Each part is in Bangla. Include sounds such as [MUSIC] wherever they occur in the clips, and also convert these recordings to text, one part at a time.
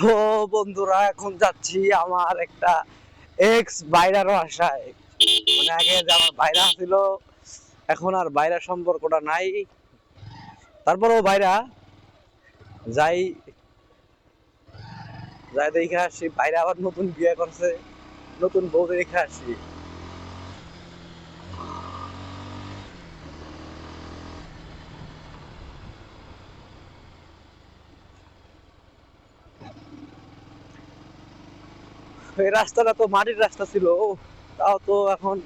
তো বন্ধুরা, এখন যাচ্ছি আমার একটা এক্স বাইরার বাসায় মানে আগে যে আমার বাইরা ছিল, এখন আর বাইরা সম্পর্কটা নাই। তারপরেও বাইরা যাই যাই দেখে আসি বাইরে আবার নতুন বিয়ে করছে, নতুন বউ দেখে আসি। রাস্তাটা তো মাটির রাস্তা ছিল তাও তো এখন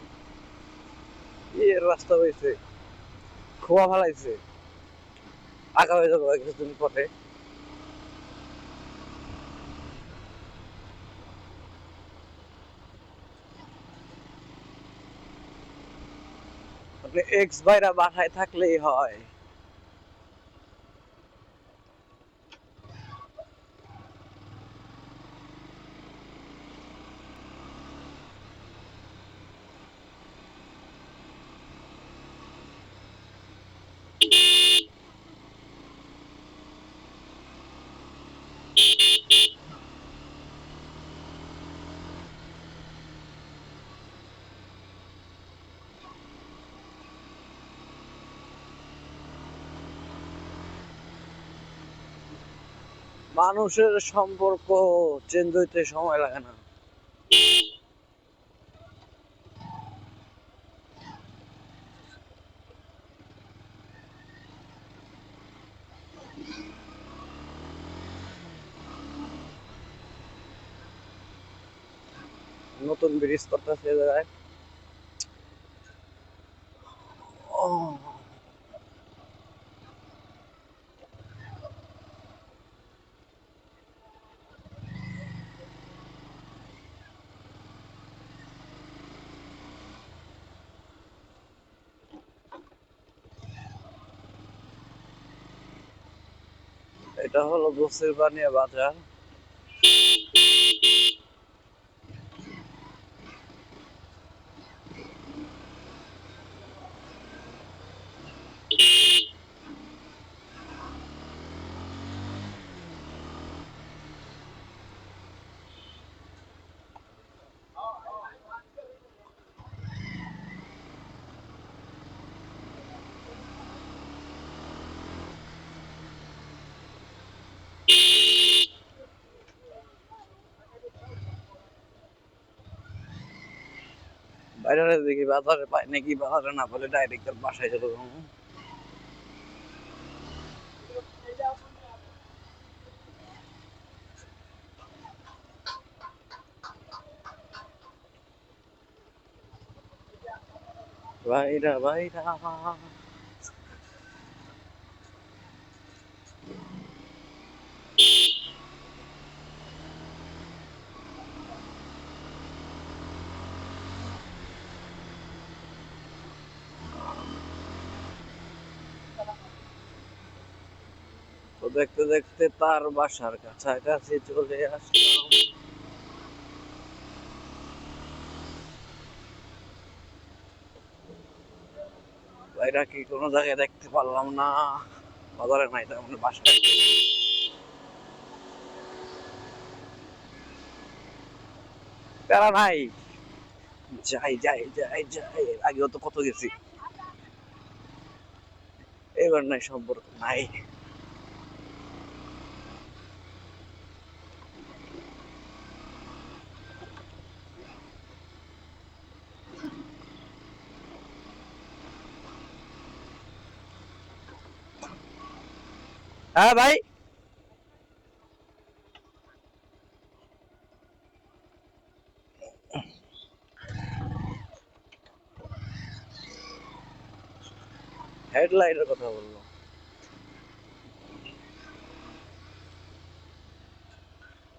ইয়ের রাস্তা হয়েছে, খোয়া ফেলাইছে। আঁকা হয়ে যাবে কিছুদিন পরে এক্স ভাইরা বাসায় থাকলেই হয়। মানুষের সম্পর্ক চেঞ্জ হইতে সময় লাগে না। নতুন ব্রিজ করতেছে জায়গায়। এটা হলো বসির বানিয়া বাজার। বাইরে দেখি বাজারে পাই নাকি বাজারে না বলে ডাইরেক্ট বাসায় চলে যাব। বাইরা তো দেখতে দেখতে তার বাসার কাছাকাছি চলে আসলাম। বাইরা কি কোনো জায়গায় দেখতে পারলাম না? বাজারে নাই তার মানে বাসায়। প্যারা নাই যাই যাই যাই যাই আগেও তো কত গেছি। এবার নাই, সম্পর্ক নাই। হ্যাঁ ভাই। হেডলাইটের কথা বলল।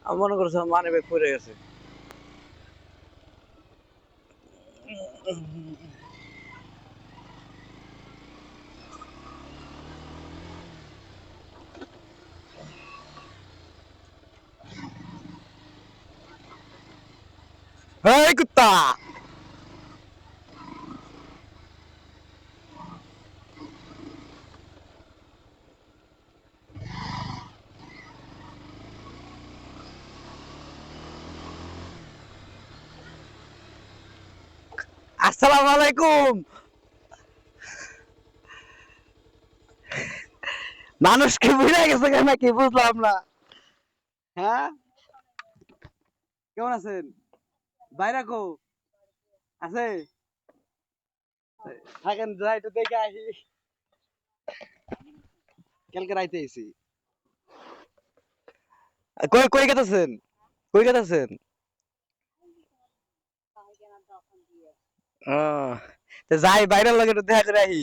আমি মনে করছিলাম মানে ব্যাগ পড়ে গেছে। এই কুত্তা। আসসালামু আলাইকুম। মানুষকে বুঝে গেছে কেন কি বুঝলাম না। হ্যাঁ? কেমন আছেন? বাইরা কো আছে? থাকেন যাই তো দেখে আসি। কালকে রাইতে কই কই গেতেছেন? কই গেতেছেন? যাই বাইরের লগে দেখা করে আহি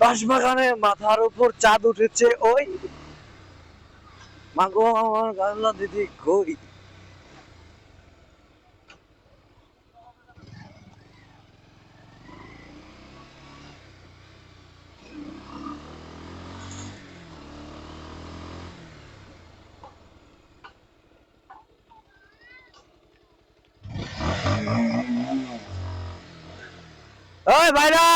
বাঁশবাগানে মাথার উপর চাঁদ উঠেছে ওই মাগো আমার গাল্লা দিদি কই? ওই ভাইরা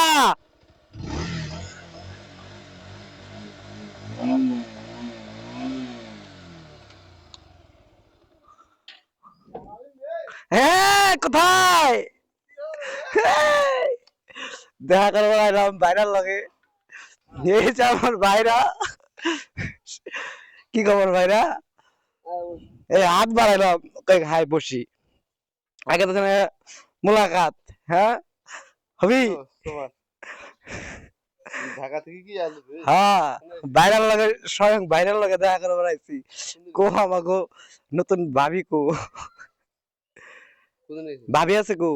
হ্যাঁ কোথায় এই, দেখা করব এরকম বাইরার লগে। এই আমার ভাইরা। কি খবর ভাইরা? এই হাত বাড়াইলাম কই হাই বসি। আগে তো মুলাকাত হ্যাঁ? হবি? ঢাকা থেকে কি আসবে? হ্যাঁ বাইরের লগে স্বয়ং বাইরের লগে দেখা করে বেড়াইছি কো আমাগো নতুন ভাবি কো। ভাবি আছে কো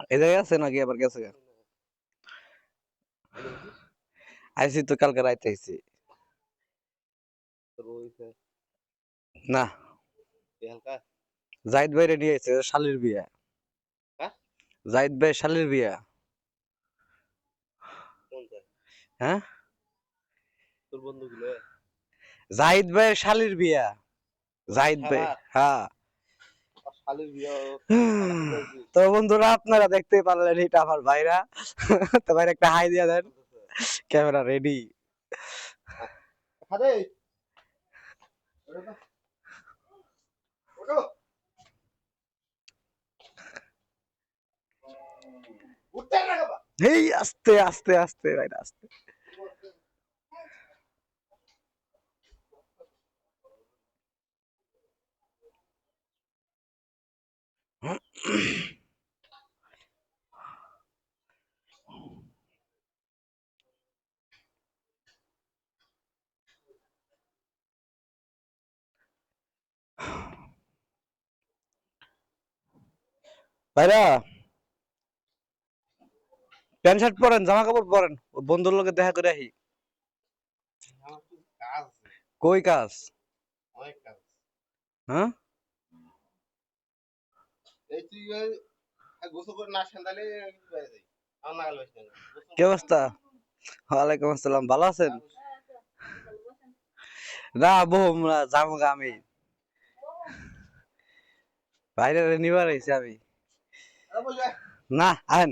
জায়গায় আছে নাকি আবার গেছে? গা? আইছি তো কালকে রাইতে আইছি। না। জাহিদ ভাইরে নিয়ে আইছে শালির বিয়া। হ্যাঁ? জাহিদ ভাই শালির বিয়া। হ্যাঁ? তোর বন্ধুগুলো জাহিদ ভাইয়ের শালির বিয়া। জাহিদ ভাই হ্যাঁ। হ্যাঁ আর শালির বিয়া [SIGHS] তো বন্ধুরা আপনারা দেখতে পারলেন এটা আমার ভাইরা। [LAUGHS] তো ভাইরা একটা হাই দিয়া দেন। ক্যামেরা রেডি এই আস্তে আস্তে আস্তে ভাইরা আস্তে। ভাইরা প্যান্ট শার্ট পরেন জামা কাপড় পরেন বন্ধুর লোকে দেখা করে আহি। কই কাজ? হ্যাঁ এই তুই ওই গোসল করে না সান্দালে বাইরে যাই আমার নাগাল বাইস না গোসল কি অবস্থা? ওয়ালাইকুম আসসালাম ভালো আছেন? না বহু যাব আমি। বাইরে নিবার আইছি আমি। না আহেন।